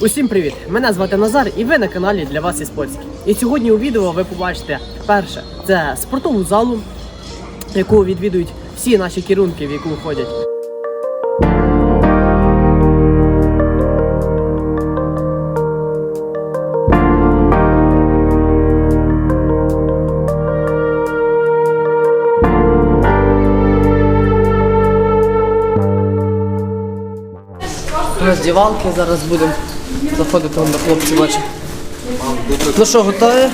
Усім привіт! Мене звати Назар, і ви на каналі для вас із Польський. І сьогодні у відео ви побачите перше це спортову залу, яку відвідують всі наші керунки, в яку ходять. Роздівалки зараз будемо заходити вон до хлопців бачить. Ну що, готує?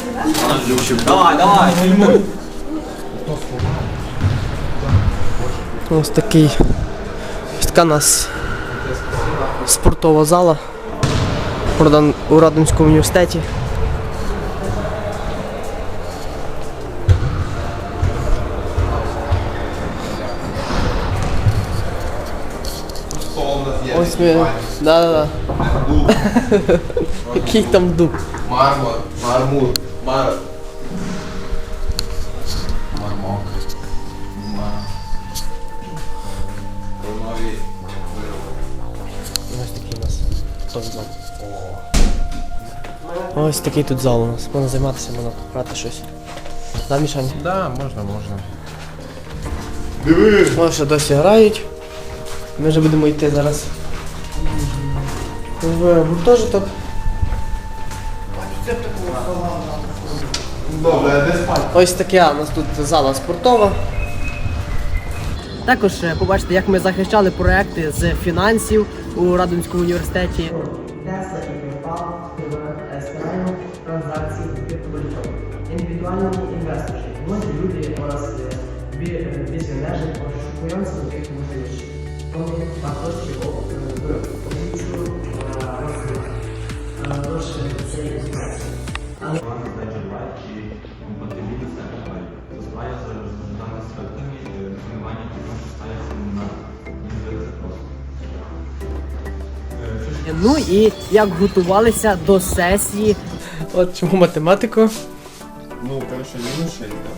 Давай, давай, фільмуй. Ось такий. Ось така у нас спортова зала у Радан- у Радомському університеті. Ось ми. Да-да-да. Який там дуб. Мармур, мармур, мар... Мармок. Мар... Нові Ось такий у нас той зал. Ось такий тут зал у нас. Можна займатися, можна грати щось. Да, Мішань? Да, можна, можна. Ось що досі грають. Ми вже будемо йти зараз. В гуртожиток. Добре, де спать? Ось таке у нас тут зала спортова. Також е, побачите, як ми захищали проекти з фінансів у Радомському університеті. Tesla і PayPal спирають транзакції з криптовалютою. Індивідуальні інвестори, oraz e, wi- e, wizjonerzy poszukujący nowych możliwości. Ну і як готувалися до сесії. От чому математику. Ну, коротше, мінус 6, да?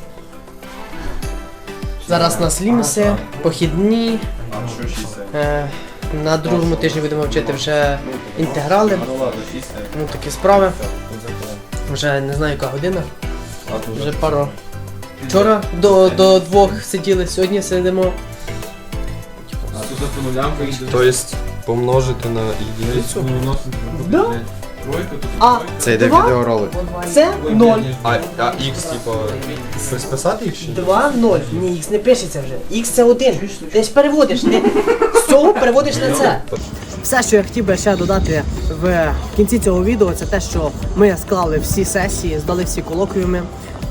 Зараз у нас лімси, похідні. А що 6? Е, на другому тижні будемо вчити вже інтеграли. Ну ладно, 6. Ну такі справи. Вже не знаю яка година. А тут Вже пару. Вчора до, до двох сиділи, сьогодні сидимо. А тут за по нулям вийде. Тобто помножити на единицю. Да. Тройка, тут А Це йде Два? відеоролик. це 0. А, а x, типу, щось писати їх ні? 2, 0. Ні, х не пишеться вже. Х це 1. Ти ж переводиш. Ти з цього переводиш на це. Все, що я хотів би ще додати в кінці цього відео, це те, що ми склали всі сесії, здали всі колоквіуми.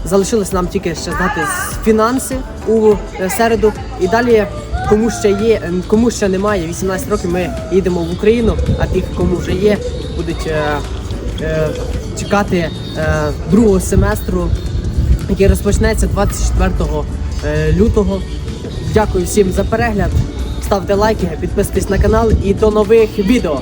Залишилось нам тільки ще здати фінанси у е, середу. І далі, кому ще є, е, кому ще немає, 18 років, ми їдемо в Україну, а тих, кому вже є, будуть е, е, чекати е, другого семестру, який розпочнеться 24 е, лютого. Дякую всім за перегляд. Ставте лайки, підписуйтесь на канал і до нових відео.